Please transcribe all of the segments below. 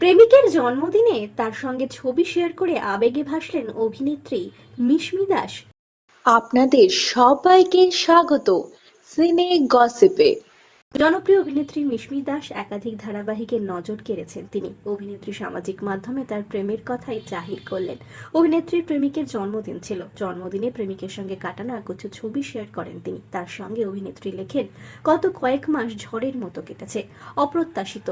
প্রেমিকের জন্মদিনে তার সঙ্গে ছবি শেয়ার করে আবেগে ভাসলেন অভিনেত্রী মিশমি দাস। আপনাদের সবাইকে স্বাগত সিনে গসিপে। জনপ্রিয় অভিনেত্রী মিশমি দাস একাধিক ধারাবাহিকে নজর কেড়েছেন। তিনি অভিনেত্রী সামাজিক মাধ্যমে তার প্রেমের কথাই জাহির করলেন। অভিনেত্রীর প্রেমিকের জন্মদিন ছিল। জন্মদিনে প্রেমিকের সঙ্গে কাটানো কিছু ছবি শেয়ার করেন তিনি। তার সঙ্গে অভিনেত্রী লেখেন গত কয়েক মাস ঝড়ের মতো কেটেছে। অপ্রত্যাশিত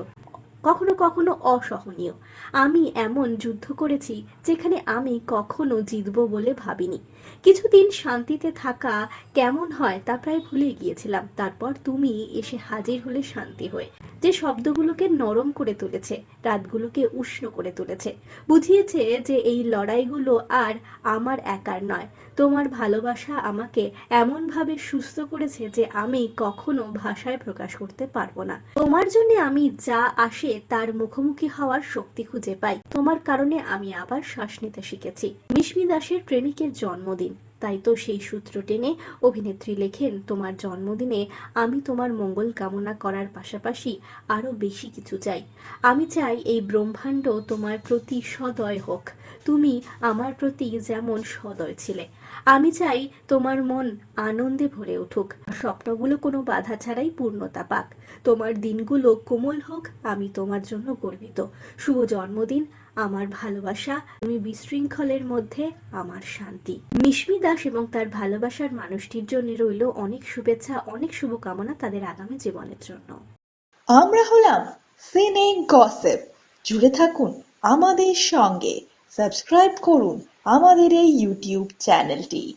কখনো কখনো অসহনীয়। আমি এমন যুদ্ধ করেছি যেখানে আমি কখনো জিতব বলে ভাবিনি। কিছুদিন শান্তিতে থাকা কেমন হয় তা প্রায় ভুলে গিয়েছিলাম। তারপর তুমি এসে হাজির হলে শান্তি হয়ে। যে শব্দগুলোকে নরম করে তুলেছে, রাতগুলোকে উষ্ণ করে তুলেছে। বুঝিয়েছে যে এই লড়াইগুলো আর আমার একার নয়। তোমার ভালোবাসা আমাকে এমনভাবে সুস্থ করেছে যে আমি কখনো ভাষায় প্রকাশ করতে পারব না। তোমার জন্য আমি যা আসে তার মুখোমুখি হওয়ার শক্তি খুঁজে পাই। তোমার কারণে আমি আবার শ্বাস নিতে শিখেছি। মিশমি দাসের প্রেমিকের জন্মদিন। তাই তো সেই সূত্র টেনে অভিনেত্রী লেখেন, তোমার জন্মদিনে আমি তোমার মঙ্গল কামনা করার পাশাপাশি আরও বেশি কিছু চাই। আমি চাই এই ব্রহ্মাণ্ড তোমার প্রতি সদয় হোক। তুমি আমার প্রতি যেমন সদয় ছিলে। আমি চাই তোমার মন আনন্দে ভরে উঠুক। স্বপ্নগুলো কোনো বাধা ছাড়াই পূর্ণতা পাক। তোমার দিনগুলো কোমল হোক, আমি তোমার জন্য গর্বিত। শুভ জন্মদিন আমার ভালোবাসা, তুমি বিশৃঙ্খলের মধ্যে আমার শান্তি। মিশমি দাস এবং তার ভালোবাসার মানুষটির জন্য রইল অনেক শুভেচ্ছা, অনেক শুভকামনা তাদের আগামী জীবনের জন্য। আমরা হলাম সিনে গসেপ। জুড়ে থাকুন আমাদের সঙ্গে। সাবস্ক্রাইব করুন আমাদের এই ইউটিউব চ্যানেলটি।